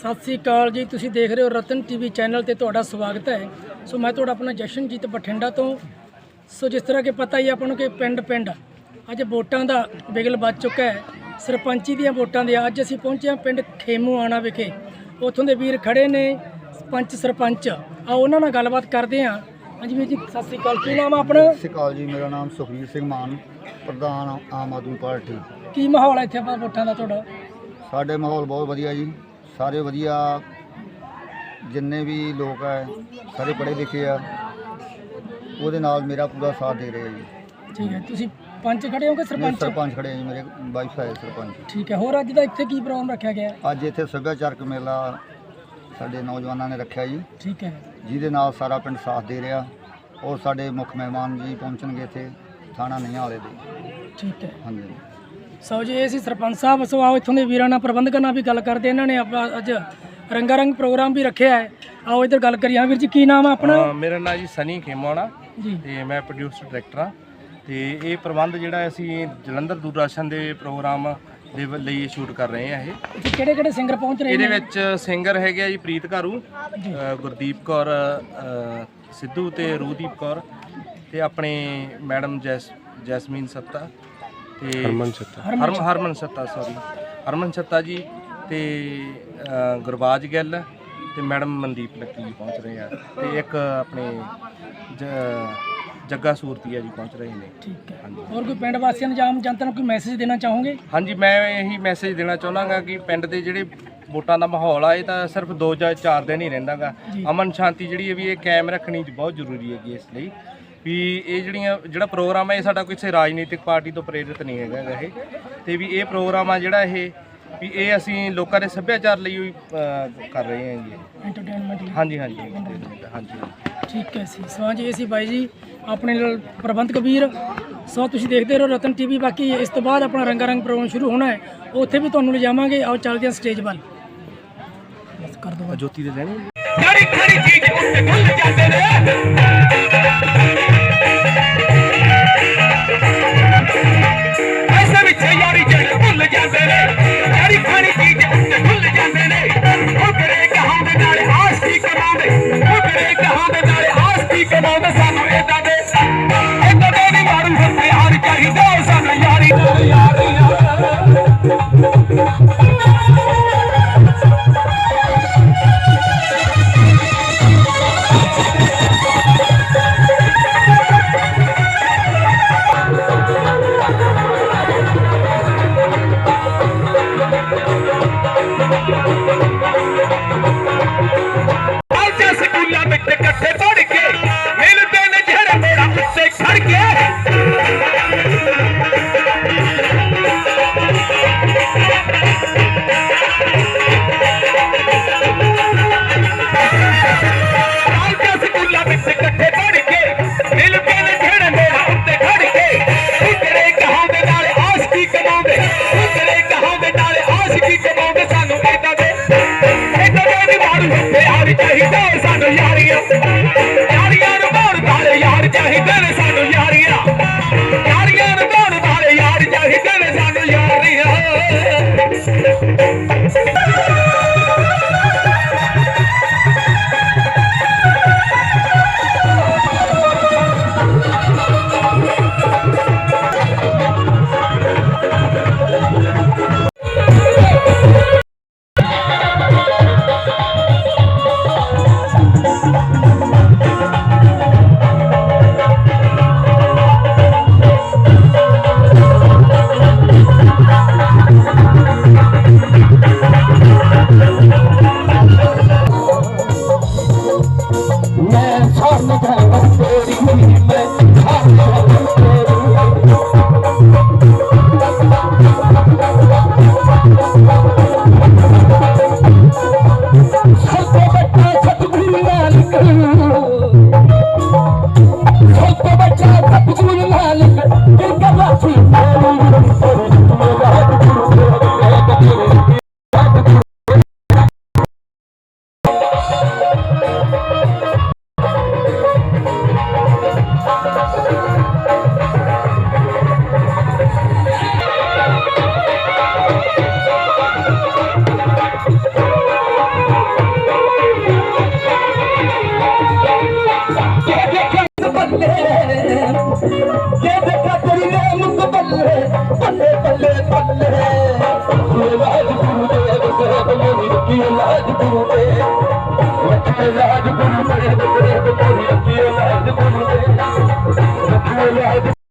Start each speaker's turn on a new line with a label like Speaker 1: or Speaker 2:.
Speaker 1: ਸਤਿ ਸ੍ਰੀ ਅਕਾਲ ਜੀ ਤੁਸੀਂ ਦੇਖ ਰਹੇ ਹੋ ਰਤਨ ਟੀਵੀ ਚੈਨਲ ਤੇ ਤੁਹਾਡਾ ਸਵਾਗਤ ਹੈ। ਸੋ ਮੈਂ ਤੁਹਾਡਾ ਆਪਣਾ ਜਸ਼ਨਜੀਤ ਬਠਿੰਡਾ ਤੋਂ। ਸੋ ਜਿਸ ਤਰ੍ਹਾਂ ਕਿ ਪਤਾ ਹੀ ਆਪਾਂ ਨੂੰ ਕਿ ਪਿੰਡ ਪਿੰਡ ਅੱਜ ਵੋਟਾਂ ਦਾ ਬਿਗਲ ਵੱਜ ਚੁੱਕਾ ਹੈ। ਸਰਪੰਚੀ ਦੀਆਂ ਵੋਟਾਂ ਦੇ ਅੱਜ ਅਸੀਂ ਪਹੁੰਚੇ ਹਾਂ ਪਿੰਡ ਖੇਮੂ ਆਣਾ ਵਿਖੇ। ਉੱਥੋਂ ਦੇ ਵੀਰ ਖੜੇ ਨੇ ਪੰਚ ਸਰਪੰਚ। ਆ ਉਹਨਾਂ ਨਾਲ ਗੱਲਬਾਤ ਕਰਦੇ ਹਾਂ। ਹਾਂਜੀ ਵੀਰ ਜੀ ਸਤਿ ਸ੍ਰੀ ਅਕਾਲ। ਕੀ ਨਾਮ ਆ ਆਪਣਾ?
Speaker 2: ਸਤਿ ਸ਼੍ਰੀ ਅਕਾਲ ਜੀ ਮੇਰਾ ਨਾਮ ਸੁਖਬੀਰ ਸਿੰਘ ਮਾਨ ਪ੍ਰਧਾਨ ਆਮ ਆਦਮੀ ਪਾਰਟੀ।
Speaker 1: ਕੀ ਮਾਹੌਲ ਹੈ ਇੱਥੇ ਆਪਾਂ ਵੋਟਾਂ ਦਾ ਤੁਹਾਡਾ?
Speaker 2: ਸਾਡੇ ਮਾਹੌਲ ਬਹੁਤ ਵਧੀਆ ਜੀ। ਸਾਰੇ ਵਧੀਆ। ਜਿੰਨੇ ਵੀ ਲੋਕ ਹੈ ਸਾਰੇ ਪੜ੍ਹੇ ਲਿਖੇ ਆ ਉਹਦੇ ਨਾਲ ਮੇਰਾ ਪੂਰਾ ਸਾਥ ਦੇ ਰਹੇ ਆ ਜੀ।
Speaker 1: ਠੀਕ ਹੈ ਤੁਸੀਂ ਪੰਚ ਖੜੇ ਹੋ ਕਿ
Speaker 2: ਮੇਰੇ
Speaker 1: ਸਰਪੰਚ?
Speaker 2: ਸਰਪੰਚ ਖੜੇ ਆ ਜੀ ਮੇਰੇ ਵਾਈਫ ਹੈ ਸਰਪੰਚ।
Speaker 1: ਠੀਕ ਹੈ ਹੋਰ ਅੱਜ ਦਾ ਇੱਥੇ ਕੀ ਪ੍ਰੋਗਰਾਮ ਰੱਖਿਆ ਗਿਆ? ਹੈ?
Speaker 2: ਅੱਜ ਇੱਥੇ ਸੱਭਿਆਚਾਰਕ ਮੇਲਾ ਸਾਡੇ ਨੌਜਵਾਨਾਂ ਨੇ ਰੱਖਿਆ ਜੀ।
Speaker 1: ਠੀਕ ਹੈ।
Speaker 2: ਜਿਹਦੇ ਨਾਲ ਸਾਰਾ ਪਿੰਡ ਸਾਥ ਦੇ ਰਿਹਾ ਔਰ ਸਾਡੇ ਮੁੱਖ ਮਹਿਮਾਨ ਜੀ ਪਹੁੰਚਣਗੇ ਇੱਥੇ ਥਾਣਾ ਨਈਆਂ ਵਾਲੇ ਦੇ।
Speaker 1: ਠੀਕ ਹੈ।
Speaker 2: ਹਾਂਜੀ।
Speaker 1: ਸੋ ਜੀ ਇਹ ਸੀ ਸਰਪੰਚ ਸਾਹਿਬ। ਸੋ ਆਓ ਇੱਥੋਂ ਦੇ ਵੀਰਾਂ ਨਾਲ ਪ੍ਰਬੰਧਕਾਂ ਨਾਲ ਵੀ ਗੱਲ ਕਰਦੇ ਇਹਨਾਂ ਨੇ। ਆਪਣਾ ਅੱਜ ਰੰਗਾ ਰੰਗ ਪ੍ਰੋਗਰਾਮ ਵੀ ਰੱਖਿਆ ਹੈ। ਆਓ ਇੱਧਰ ਗੱਲ ਕਰੀਏ। ਹਾਂ ਵੀਰ ਜੀ ਕੀ ਨਾਮ ਹੈ ਆਪਣਾ?
Speaker 3: ਮੇਰਾ ਨਾਮ ਜੀ ਸਨੀ ਖੇਮਾਣਾ
Speaker 1: ਜੀ।
Speaker 3: ਤੇ ਮੈਂ ਪ੍ਰੋਡਿਊਸਰ ਡਾਇਰੈਕਟਰ ਹਾਂ। ਤੇ ਇਹ ਪ੍ਰਬੰਧ ਜਿਹੜਾ ਅਸੀਂ ਜਲੰਧਰ ਦੂਰਦਰਸ਼ਨ ਦੇ ਪ੍ਰੋਗਰਾਮ ਦੇ ਵ- ਲਈ ਸ਼ੂਟ ਕਰ ਰਹੇ ਹਾਂ ਇਹ।
Speaker 1: ਕਿਹੜੇ ਕਿਹੜੇ ਸਿੰਗਰ ਪਹੁੰਚ ਰਹੇ
Speaker 3: ਇਹਦੇ
Speaker 1: ਨੇ?
Speaker 3: ਵਿੱਚ ਸਿੰਗਰ ਹੈਗੇ ਆ ਜੀ ਪ੍ਰੀਤ ਘਾਰੂ ਅ, ਗੁਰਦੀਪ ਕੌਰ ਅ, ਸਿੱਧੂ ਤੇ ਰੂਦੀਪ ਕੌਰ ਤੇ ਆਪਣੇ ਮੈਡਮ ਜੈਸ ਜੈਸਮੀਨ ਸੱਤਾ। ਤੇ ਹਰਮਨ ਸੱਤਾ। ਹਰਮਨ ਹਰਮਨ ਸੱਤਾ ਸੌਰੀ ਹਰਮਨ ਸੱਤਾ ਜੀ ਤੇ ਅ, ਗੁਰਬਾਜ ਗਿੱਲ ਤੇ ਮੈਡਮ ਮਨਦੀਪ ਲੱਕੀ ਜੀ ਪਹੁੰਚ ਰਹੇ ਆ। ਤੇ ਇੱਕ ਆਪਣੇ ਜ- ਜੱਗਾ ਸੂਰਤੀਆ ਜੀ ਪਹੁੰਚ ਰਹੇ ਨੇ।
Speaker 1: ਠੀਕ ਹੈ।
Speaker 3: ਹਾਂਜੀ।
Speaker 1: ਹੋਰ ਕੋਈ ਪਿੰਡ ਵਾਸੀਆਂ ਨੂੰ ਜਾਂ ਜਨਤਾ ਨੂੰ ਕੋਈ ਮੈਸੇਜ ਦੇਣਾ ਚਾਹੋਗੇ?
Speaker 3: ਹਾਂਜੀ ਮੈਂ ਇਹੀ ਮੈਸੇਜ ਦੇਣਾ ਚਾਹੁੰਦਾਗਾ ਕਿ ਪਿੰਡ ਦੇ ਜਿਹੜੇ ਵੋਟਾਂ ਦਾ ਮਾਹੌਲ ਆ ਇਹ ਤਾਂ ਸਿਰਫ 2 ਜਾਂ 4 ਦਿਨ ਹੀ ਰਹਿੰਦਾਗਾ। ਅਮਨ ਸ਼ਾਂਤੀ ਜਿਹੜੀ ਹੈ ਵੀ ਇਹ ਕਾਇਮ ਰੱਖਣੀ ਬਹੁਤ ਜ਼ਰੂਰੀ ਹੈਗੀ ਇਸ ਲਈ। ਵੀ ਇਹ ਜਿਹੜੀਆਂ ਜਿਹੜਾ ਪ੍ਰੋਗਰਾਮ ਹੈ ਇਹ ਸਾਡਾ ਕਿਸੇ ਰਾਜਨੀਤਿਕ ਪਾਰਟੀ ਤੋਂ ਪ੍ਰੇਰਿਤ ਨਹੀਂ ਹੈਗਾ ਇਹ। ਤੇ ਵੀ ਇਹ ਪ੍ਰੋਗਰਾਮ ਆ ਜਿਹੜਾ ਇਹ ਵੀ ਇਹ ਅਸੀਂ ਲੋਕਾਂ ਦੇ ਸੱਭਿਆਚਾਰ ਲਈ ਅਹ, ਕਰ ਰਹੇ ਹਾਂ ਜੀ।
Speaker 1: ਐਂਟਰਟੇਨਮੈਂਟ ਲਈ।
Speaker 3: ਹਾਂਜੀ ਹਾਂਜੀ ਹਾਂਜੀ
Speaker 1: ਠੀਕ ਹੈ ਸੀ ਸੋ ਜੀ ਇਹ ਸੀ ਬਾਈ ਜੀ ਆਪਣੇ ਨਾਲ ਪ੍ਰਬੰਧਕ ਵੀਰ ਸੋ ਤੁਸੀਂ ਦੇਖਦੇ ਰਹੋ ਰਤਨ ਟੀਵੀ ਬਾਕੀ ਇਸ ਤੋਂ ਬਾਅਦ ਆਪਣਾ ਰੰਗਾ ਰੰਗ ਪ੍ਰੋਗਰਾਮ ਸ਼ੁਰੂ ਹੋਣਾ ਹੈ। ਉੱਥੇ ਵੀ ਤੁਹਾਨੂੰ ਲਿਜਾਵਾਂਗੇ ਆਓ ਚੱਲਦੇ ਹਾਂ ਸਟੇਜ ਵੱਲ। ਕਰ ਦੋ
Speaker 3: ਜੋਤੀ ਦੇ ਲੈਣੀ
Speaker 4: ਖੜੀ ਖੜੀ ਚੀਜ਼ ਉੱਤੇ ਭੁੱਲ ਜਾਂਦੇ ਨੇ ਪਿਆਰ ਸਾਨੂੰ ਯਾਰੀਆਂ Ha ha ha ha! هي لاذ ګرو به او ته لاذ ګرو به ته ګرو به ته